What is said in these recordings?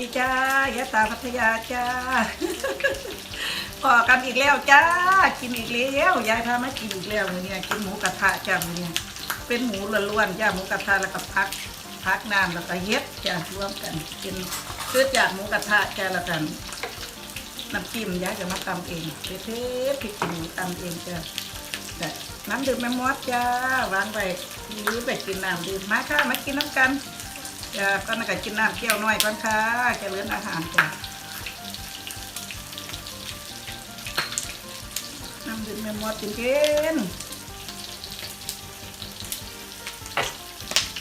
ดีจ้ายะตาพัทยาจ้าพอกันอีกแล้วจ้า กินอีกแล้วยายพามากินอีกแล้วเนี่ยกินหมูกระทะจ้าเนี่ยเป็นหมูล้วนๆจ้าหมูกระทะแล้วก็พักพักน้ำแล้วก็เย็ดจ้าร่วมกันกินคือจากหมูกระทะจ้าแล้วกันน้ำจิ้มยายจะมาตำเองเทศพริกขี้หนูตำเองจ้าแต่น้ำดื่มแม่มอดจ้าวางไว้หรือไปกินน้ำดื่มมาค่ะมากินน้ำกัน จะก็น่าจะกินน้ำเที่ยวน้อยก่อนค่ะจะเลื่อนอาหารจ้ะน้ำดื่มแม่มดกินกิน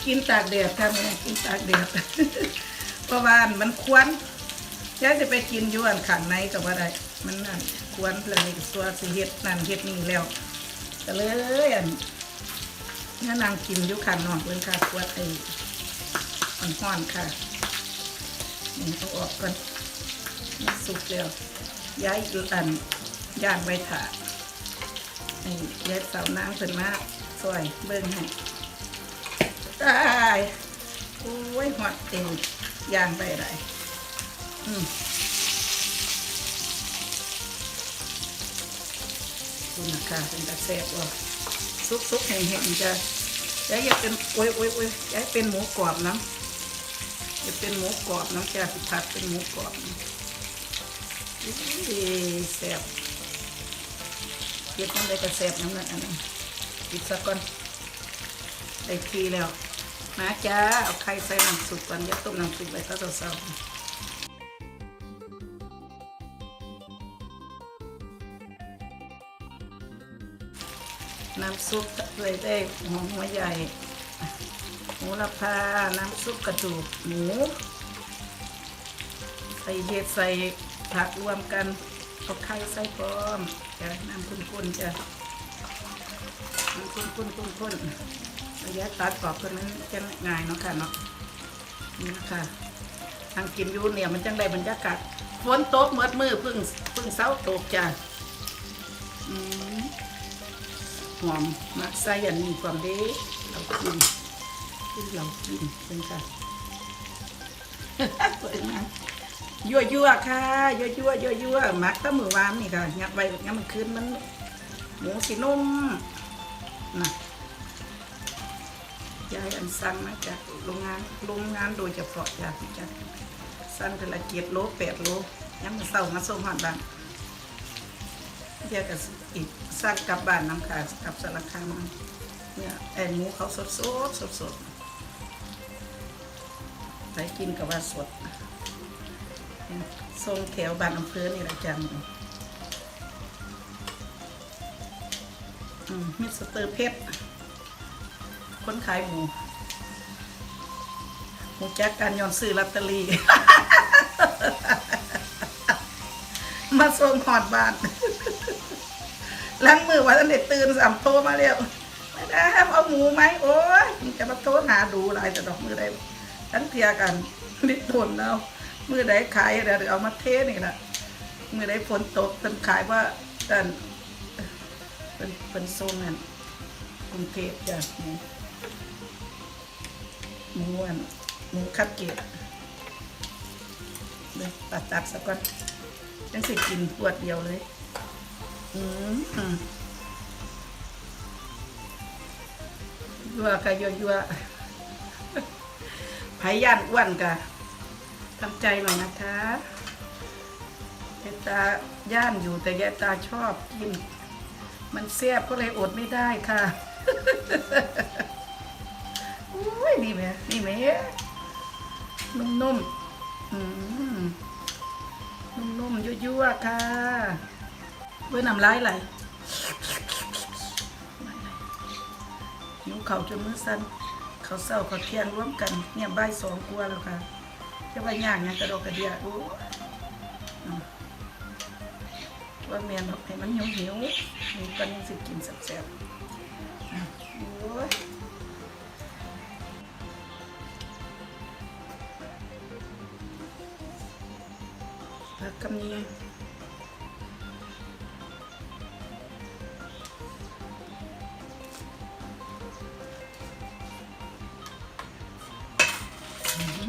กินตากแดดค่ะแม่กินตากแดดเพราะว่ามันควนยายจะไปกินยวนขังในกับว่าได้มันนั่นควนเลยตัวสิเฮ็ดนั่นเฮ็ดนี่แล้วก็เลยอันนี่นางกินยู่ขังนอกเลยค่ะควนไอ ห้อนค่ะนี่เอาออกก่อนมันสุกแล้ว ย้ายดูอันย่างไว้ถานี่ย้ายเสาน้ำเพิ่นมาซอยเบิ่งให้ได้โอ้ยหอดเต็มย่างไปได้อืมคุณนะคะเป็นตะแซ่บว่ะซุกๆแห้งๆจะย้ายอยากเป็นโอ้ยโอ้ยโอ้ยย้ายเป็นหมูกรอบน้ำ จะเป็นหมูกรอบน้ำแกงสิผัดเป็นหมูกรอบแซ่บเก็บน้ำได้ก็แซ่บน้ำนั้นอันนั้นปิดซะก่อนได้ทีแล้วมาจ้าเอาไข่ใส่น้ำซุปก่อนย่าต้มน้ำซุปไว้ก็เศร้าน้ำซุปเลยได้หอมหัวใหญ่ ละพา น้ำซุปกระดูกหมู ใส่เห็ดใส่ผักรวมกันเอาไข่ใส่พร้อมจะน้ำข้นๆจะน้ำข้นๆข้นๆระยะตัดกรอบกันนั้นจะง่ายเนาะค่ะเนาะนี่นะคะทางกินยูเนี่ยมันจังได้บรรยากาศฝนตกเมื่อมือพึ่งพึ่งเสาตกจ้ะหอมมักใส่อันนี้ความดีเรากิน ที่เรากินเป็นค่ะเปิดมยั่วยั่วๆค่ะยั่วยั่วยั่วยั่วๆมักตั้งมือวานนี่ค่ะงัดไว้งัดมันคืนมันหมูสีนุ่มนะยายอันสั่งมาจากโรงงานโรงงานโดยเฉพาะจากจ้ะสั่งแต่ละเจ็ดโลแปดโลยังมันเศร้ามาส่งหอดบ้านเดี๋ยก็อีกสั่งกลับบ้านน้ำค่ะกลับสารคามเนี่ยแอนหมูเขาสดสดสดสด ใส่กินกับว่าสดทรงแถวบ้านอำเภอนี่แหละจังมิสเตอร์เพชรคนขายหมูหมูแจ็คการยอนซื้อลอตเตอรี่ มาส่งหอดบ้านล้างมือว่าท่านเด็ตื่นสามโทรมาเร็วไม่ได้เอาหมูไหมโอ้ยจะมาโทรหาดูหลายแต่ดอกมือใด ทั้งเทียกันนิดทนเอามือใดขายเดี๋ยวเอามาเทนี่นะมือใดฝนตกเป็นขายว่าเป็นเป็นเป็นโซนนั่นกรุงเทพจ้ะหมูหมูอันหมูคัดเกตเลยตัดตัดสักก่อนจังสิกินปวดเดียวเลยอืมอืมยัวกะยัวยัว ไผย่านอ้วนกะทำใจหน่อยนะคะยายตาย่านอยู่แต่ยายตาชอบกิน มันแซ่บก็เลยอดไม่ได้ค่ะอุ้ยนี่แม่นี่แม่นุ่มๆอืมนุ่มๆยั่วๆค่ะเว้ยน้ำลายไหลหิวเข่าจนมือสั่น เขาเศร้าเขาเที่ยงร่วมกันเนี่ยบ่ายสองกว่าแล้วค่ะจะว่ายากเนี่ยกระดกกระเดียรู้อืมว่าเมียนบอกให้มันหิวหิวมีกันยังสิกินแซ่บๆโอ้ยผักกำนี้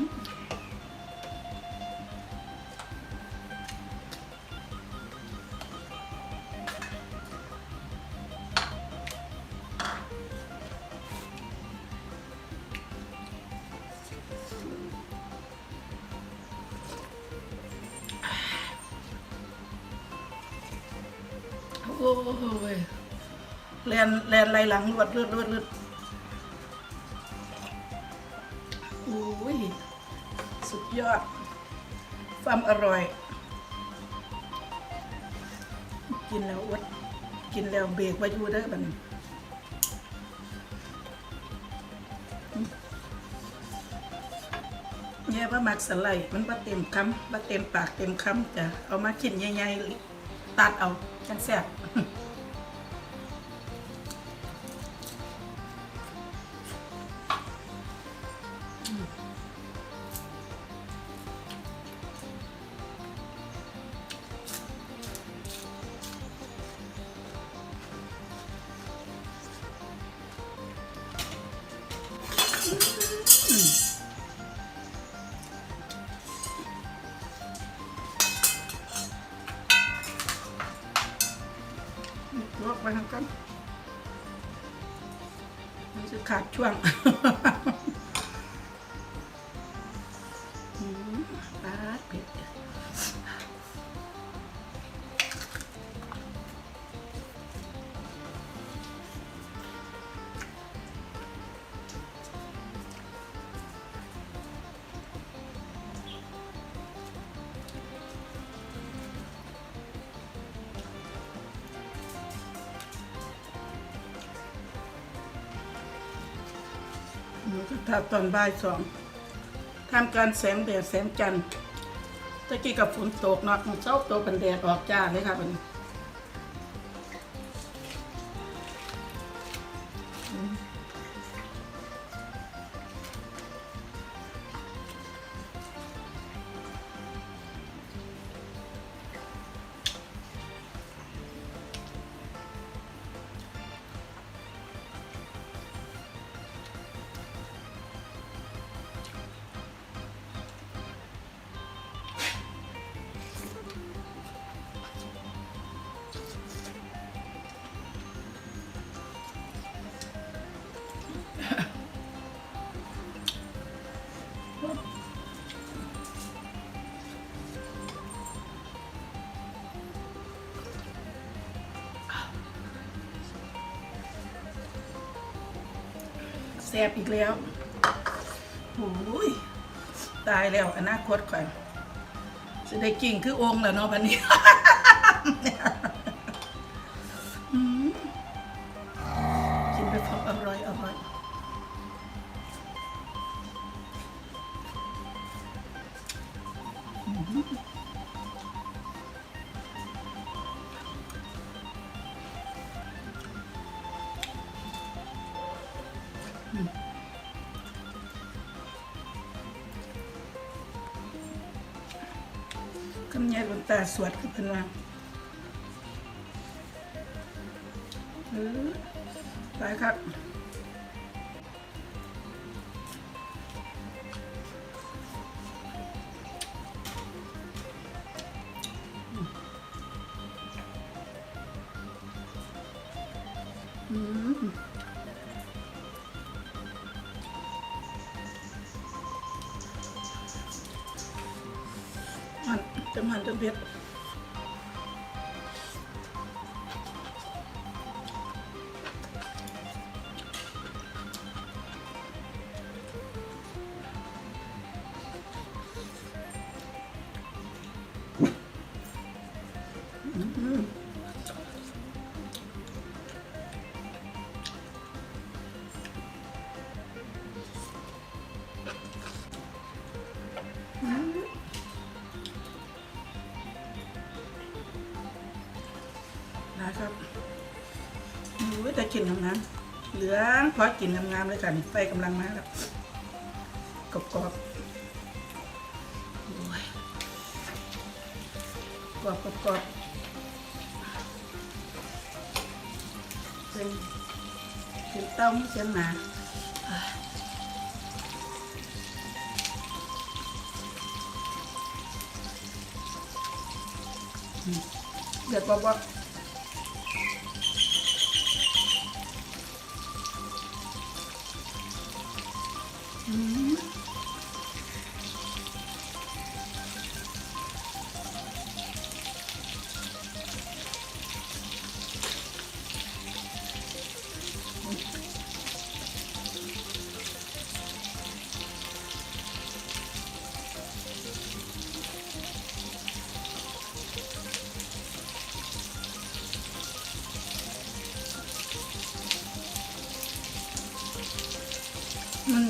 โอ้ยแลนแลนไหลหลังรวดรวดรวดรวดโอ้ย สุดยอด ความอร่อย กินแล้วอดกินแล้วเบรกไว้อยู่เด้อบัดนแย่ว่ามักสไลด์มันบ่เต็มคำบ่เต็มปากเต็มคำจ้ะเอามากินใหญ่ๆตัดเอาจังแซ่บ ช่วงปาดเผ็ด หมูกระทะตอนบ่ายสองทำการแสงแดดแสงจันทร์ตะกี้กับฝนตกเนาะของเช้าตกเป็นแดดออกจ้าเลยค่ะเป็น แซ่บอีกแล้วโอ้ยตายแล้วอนาคตก่อนจะได้กิ่งคือองค์แล้วเนาะวันนี้ คำยายบนตาสวดกับเพิ่นว่าเออไปครับ มันจะมันจะเพชร นะครับโอ้ยแต่กินงามๆเหลืองพอกินงามๆเลยค่ะนี่ไฟกำลังมาแล้วกรอบๆโอ้ยกรอบกรอบเป็นเป็นเต้าไม่เสียงหนาเดือดบอก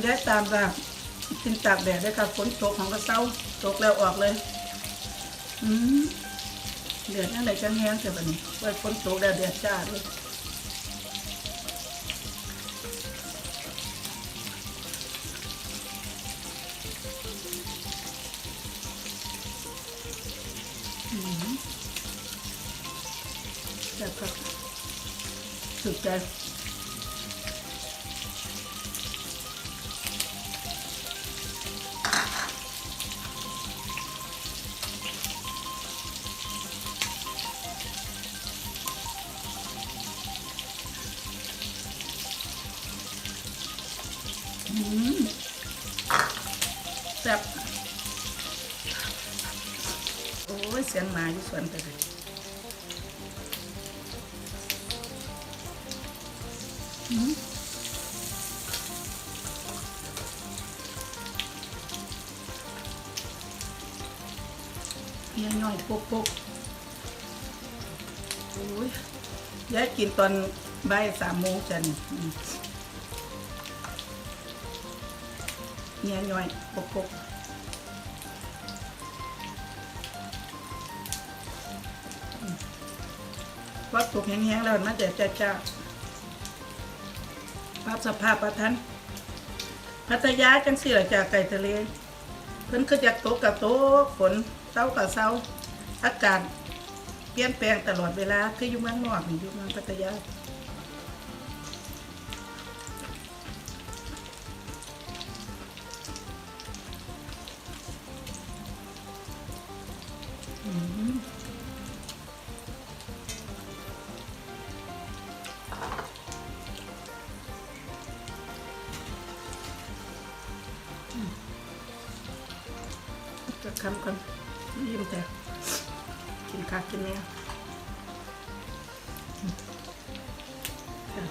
มันย้ตามแบบกินตากแดดได้ค่ะฝนตกของกระเซ้าตกแล้วออกเลย อืมเดือดอะไรจังแห้งแต่แบบนี้ไว้ฝนตกแล้วเดือดจ้าด้วยแซ่บครับสุดใจ ยเสียงหมาอยู่สวนไปเลยอืมเฮียย่อยปกปกโอ้ยยายกินตอนบ่ายสามโมงจันอืมเงี้ยย่อยปกปก วัดตกแห้งๆแล้วมันจะจ้าจ้าภาพสภาพประทันพัทยาจังสี่ละจากไก่ทะเล เพิ่นคือจากตกกับโตกฝนเศร้ากับเศร้าอากาศเปลี่ยนแปลงตลอดเวลาคืออยู่เมืองนอกอยู่เมืองพัทยาอืม คำกันยิ้มแต่กินข้าวกินแน่อืมค่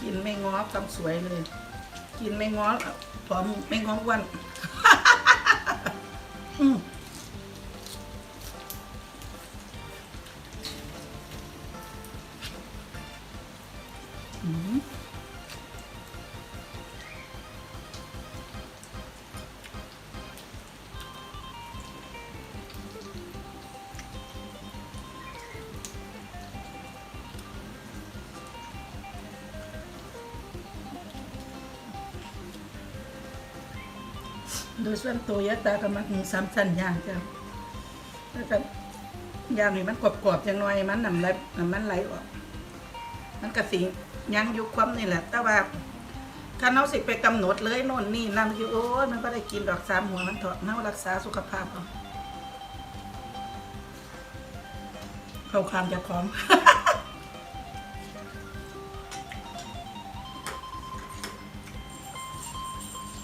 กินไม่ง้อคำสวยเลย กินไม่ง้อผอมไม่ง้อวัน โดยส่วนตัวยะตาก็มักหมูสามสั้นย่างจ้ะแล้วก็ย่างนี่มันกรอบๆจังหน่อยมันน้ำไหลน้ำมันไหลออก มันก็สิยังอยู่ความนี่แหละ แต่ว่าถ้าเราสิไปกำหนดเลยโน่นนี่นั่นคือโอ้ยมันก็ได้กินดอกสามหัวมันเถอะเน่ารักษาสุขภาพเอาเข้าคามจะของ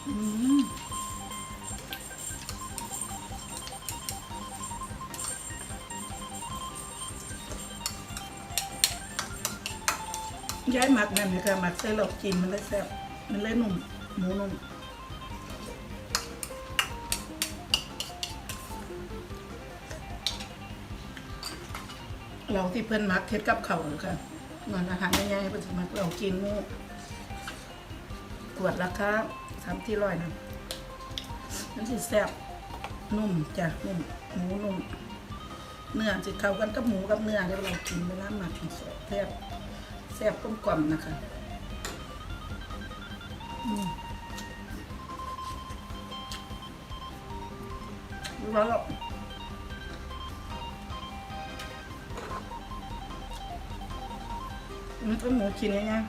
อืม ย้ายหมักนั่นเลยค่ะหมักใส่หลอกกินมันเลยแซ่บมันเลยนุ่มหมูนุ่มเราที่เพิ่นมักเฮ็ดกับเขาเหรอค่ะงานอาหารง่ายๆเพิ่นสิมักเรากินหมูขวดราคาสามที่ร้อยนะมันสิแซ่บนุ่มจ้ะนุ่มหมูนุ่มเนื้อสิเข้ากันกับหมูกับเนื้อเดี๋ยวเรากินเวลาหมักแซ่บแซ่บ แซ่บกลมกล่อมนะคะอืมแล้วมันก็หมูชิ้นง่าย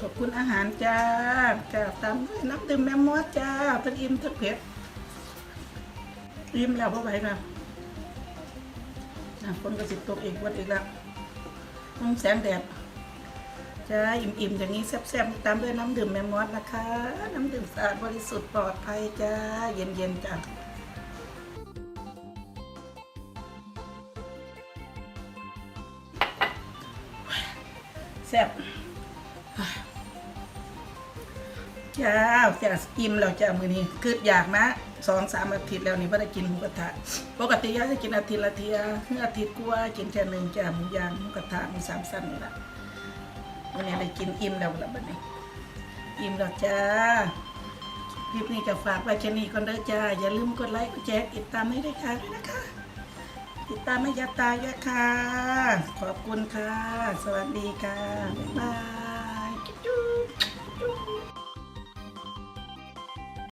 ขอบคุณอาหารจ้าจ้าตามด้วยน้ำดื่มแม่มดจ้าทั้งอิ่มทั้งเผ็ดอิ่มแล้วพ่อไปค่ะนะ ฝนก็สิตกอีกวันอีกแล้วน้องแสงแดดจ้าอิ่มๆอย่างนี้แซ่บๆตามด้วยน้ำดื่มแมมมอสนะคะ น้ำดื่มสะอาดบริสุทธิ์ปลอดภัยจ้าเย็นๆจ้าแซ่บ จ้าจ้าอิ่มแล้วจ้ามือนี้คืออยากนะสองสามอาทิตย์แล้วนี่ไม่ได้กินหมูกระทะปกติยาจะกินอาทิตย์ละเทียเมื่ออาทิตย์กว่ากินแค่หนึ่งจ้าหมูย่างหมูกระทะมูสามสั้นนี่แหละวันนี้ได้กินอิ่มแล้วละบัดนี้ อิ่มแล้วจ้าคลิปนี้ก็ฝากไว้แค่นี้ก่อนเด้อจ้าอย่าลืมกดไลค์กดแชร์ติดตามให้ด้วยค่ะด้วยนะคะ ติดตามให้ยาตายะค่ะ ขอบคุณค่ะ สวัสดีค่ะบ๊ายบาย